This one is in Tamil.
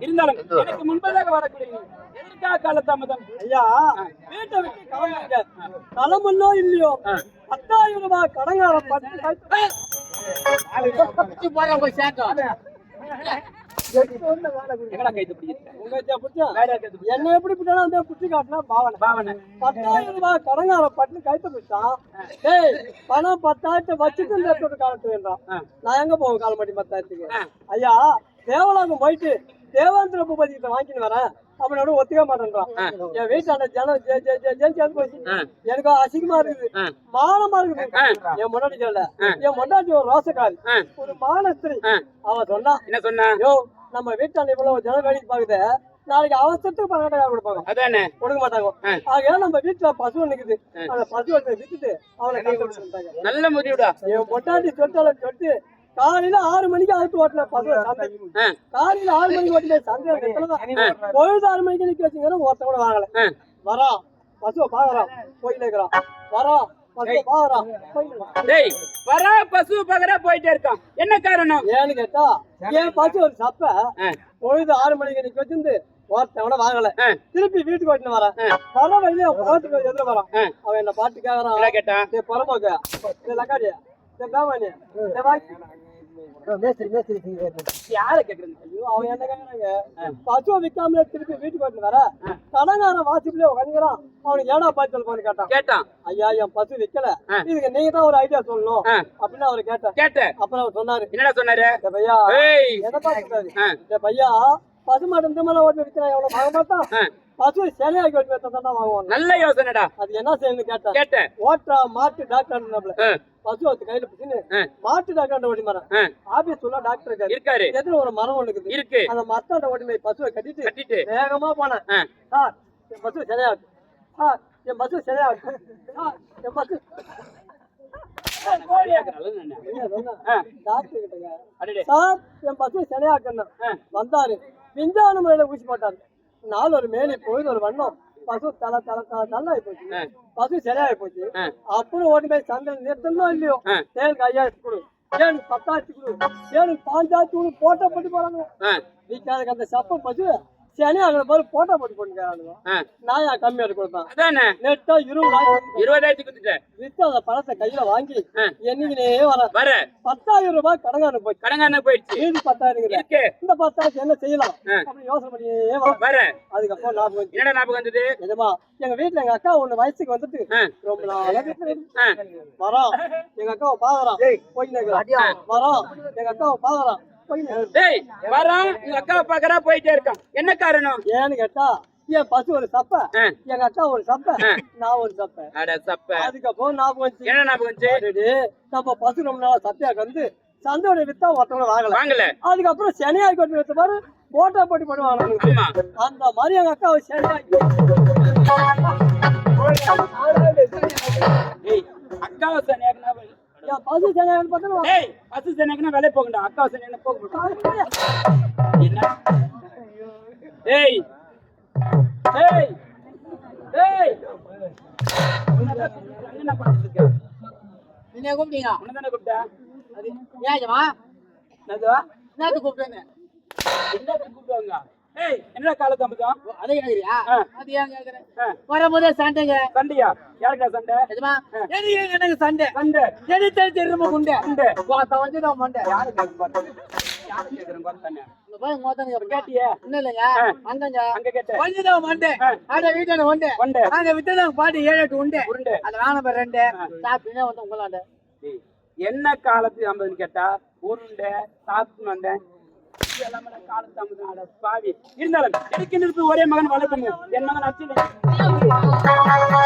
இருந்தாலும் எனக்கு முன்பதாக வரக்கூடிய எதற்காக காலதாமதம் ஐயா வீட்டை விட்டு கிளம்புங்க தலைமண்ணோ இல்லையோ பத்தாயிரம் ரூபாய் கடங்கார பத்து எங்கடா கைது என்ன எப்படி பிடிச்சாலும் புத்தி காட்டினா பாவனை. பாவனை. பத்தாயிரம் ரூபாய் கடங்கார பட்டு கைத்த பிடிச்சான் டேய் பணம் பத்தாயிரத்தை வச்சுட்டு இந்த இடத்தோட காலத்து வேண்டாம் ஆ. நான் எங்க போவேன் காலமாட்டி பத்தாயிரத்துக்கு. ஐயா தேவலாங்கம் போயிட்டு தேவாந்திர பூபதி கிட்ட வாங்கிட்டு வரேன். அவனோட ஒத்துக்க மாட்டேன்றான். என் வீட்டாண்ட ஜனம் ஜே ஜே ஜே ஜே சேர்ந்து போச்சு. எனக்கு அசிங்கமா இருக்குது. மானமா இருக்குது. என் முன்னாடி சொல்ல. என் முன்னாடி ஒரு ரோசக்காரி. ஒரு மானஸ்திரி. அவ சொன்னா என்ன சொன்னா? யோ நம்ம வீட்டாண்ட இவ்வளவு ஜனம் வேலைக்கு பாக்குது நாளைக்கு அவசரத்துக்கு பன்னெண்டாயிரம் கொடுப்பாங்க? அதானே கொடுக்க மாட்டாங்க. ஆ. ஆகையா நம்ம வீட்டுல பசு நிக்குது. அந்த பசு வித்துட்டு அவனை நல்ல முடிவுடா என் பொட்டாட்டி சொட்டால சொட்டு காலையில ஆறு மணிக்கு அவுத்து ஓட்டின காலையில ஆறு மணிக்கு ஓட்டின சந்தை. பொழுது ஆறு மணிக்கு நிக்க வச்சுங்கிற ஒருத்த கூட வாங்கல. ஆ. வரான் பசுவை பாக்குறான் போயிட்டு இருக்கிறான். டேய். வரா. பசு பகரா போயிட்டே இருக்கான். என்ன காரணம்? ஏன்னு கேட்டா என் பசு ஒரு சப்ப. பொழுது ஆறு மணிக்கு நிக்க வச்சிருந்து ஒருத்தன் கூட வாங்கல. திருப்பி வீட்டுக்கு ஓட்டின வரேன். வர வழியில எதிர வரான். அவன் என்ன பாட்டு கேக்குறான்? என்ன கேட்டா டேய் பரமோக மேஸ்திரி மேஸ்திரி யார கேக்குறீங்க ஐயோ அவன் என்ன கேக்குறாங்க? பசுவை விக்காமலே திருப்பி வீட்டுக்கு வந்து வர? கடங்காரன் வாசிப்புலயே உட்காந்துக்கிறான் அவனுக்கு ஏடா பாத்து சொல்லு கேட்டான். கேட்டான். ஐயா என் பசு விக்கல. ஆ. இதுக்கு நீங்க தான் ஒரு ஐடியா சொல்லணும். அப்படின்னு அவரு கேட்டேன் கேட்ட அப்புறம் அவர் சொன்னாரு. என்னடா சொன்னாரு? டேய் பையா என்ன பாத்துட்டாரு பையா பசு மாடு இந்த மேல ஓட்டு விற்கிறான் எவ்வளவு? வாங்க மாட்டான். பசு சிலையாக்கி வைத்தா தான் வாங்குவாங்க. நல்ல யோசனைடா. அது என்ன செய்யணும்னு கேட்டேன். கேட்ட ஓட்டா மாட்டு டாக்டர் பசு வந்து கையில பிடிச்சின்னு மாட்டு டாக்டர் ஓடி மரம் ஆபீஸ் உள்ள டாக்டர் இருக்காரு. இருக்காரு. எதிர ஒரு மரம் ஒண்ணு இருக்குது. இருக்கு. அந்த மரத்தாண்ட ஓடி போய் பசுவை கட்டிட்டு கட்டிட்டு. வேகமா போனேன். சார் என் பசு சரியாகும் சார் என் பசு சார் என் பசு டாக்டர் அடடே. சார் என் பசு சரியாக்கணும் ஆ, வந்தாரு. விஞ்ஞான முறையில ஊசி போட்டாரு. நாலு ஒரு மேலே பொழுது ஒரு வண்ணம். பசு தலை தலை தலை நல்லாயி போச்சு பசு சரியாகி போச்சு அப்புறம் ஓடி போய் சந்தையில் நிறுத்தணும் இல்லையோ. தேனுக்கு ஐயாயிரத்து கொடு. தேனுக்கு பத்தாயிரத்து கொடு. தேனுக்கு பாஞ்சாயிரத்து கொடு. போட்டோ போட்டு போறாங்க. நீக்காதுக்கு அந்த சப்ப பசு சனி அங்கே போது போட்டோ போட்டு ஆ. நான் ஏன் கம்மியா கொடுப்பேன் அதானே? நெட்டா இருபதாயிரம் இருபதாயிரத்துக்கு கொடுத்துட்டேன் வித்து அந்த பணத்தை கையில வாங்கி. என்னைக்குனே வர. வர. பத்தாயிரம் ரூபாய் கடங்கான போச்சு. கடங்கான போயிடுச்சு. மீதி பத்தாயிரம் இருக்கு. இந்த பத்தாயிரத்து என்ன செய்யலாம். அப்படி யோசனை பண்ணியே வர. வர. அதுக்கப்புறம் ஞாபகம். என்னடா ஞாபகம் வந்தது? நிஜமா எங்க வீட்டுல எங்க அக்கா ஒண்ணு வயசுக்கு வந்துட்டு ரொம்ப நாளா வரோம் எங்க அக்காவை பாக்குறான் போய் வரோம் எங்க அக்காவை பாக்குறான் போய். டேய் வரான் உங்க அக்காவை பாக்குறா போயிட்டே இருக்கான் என்ன காரணம்? ஏன்னு கேட்டா என் பசு ஒரு சப்ப. எங்க அக்கா ஒரு சப்ப. நான் ஒரு சப்ப. அட சப்ப. அதுக்கப்புறம் ஞாபகம் வந்துச்சு. என்ன ஞாபகம் வந்துச்சு? நம்ம பசு ரொம்ப நாளா சத்தியாக்கு வந்து சந்தையோட வித்தா ஒருத்தவங்க வாங்கல. வாங்கல. அதுக்கப்புறம் சனியாக்கி கொண்டு வித்த பாரு போட்டா போட்டி பண்ணுவாங்க அந்த மாதிரி எங்க அக்கா சனியாக்கி டேய் அக்காவை சனியாக்கி டேய் பசு சனியாக்குனா வேலை போகண்டா அக்காவை சனியாக்குனா போக மாட்டோம் என்ன? டேய் டேய் டேய். என்ன பண்ணிட்டு இருக்க? என்ன கூப்பிட்டீங்க உன்னதானே கூப்பிட்டா ஏஜமா என்னதுவா என்னது? கூப்பிட்டேன்னு? என்னத்துக்கு கூப்பிடுவாங்க? ஏய் என்னடா காலதாமதம் அதை கேக்குறியா. அது ஏன் கேக்குறேன் வரும்போதே சண்டைங்க. சண்டையா? யாருக்கா சண்டை? எஜமா எனக்கு எனக்கு சண்டை? சண்டை. எது தெரிஞ்சு திரும்ப குண்டை? சண்டை. கோத்த வந்து நான் மண்டை யாரு கேட்க மாட்டாங்க யாரு கேட்கறேன் பார்த்தானே கொண்டை. என்ன காலத்து ஐம்பதுன்னு கேட்டா? உருண்டை சாப்பிட்டு வந்தேன். இருந்தாலும் எனக்கு நிறுத்து ஒரே மகன் வளர்ப்புங்க என் மகன் அச்சு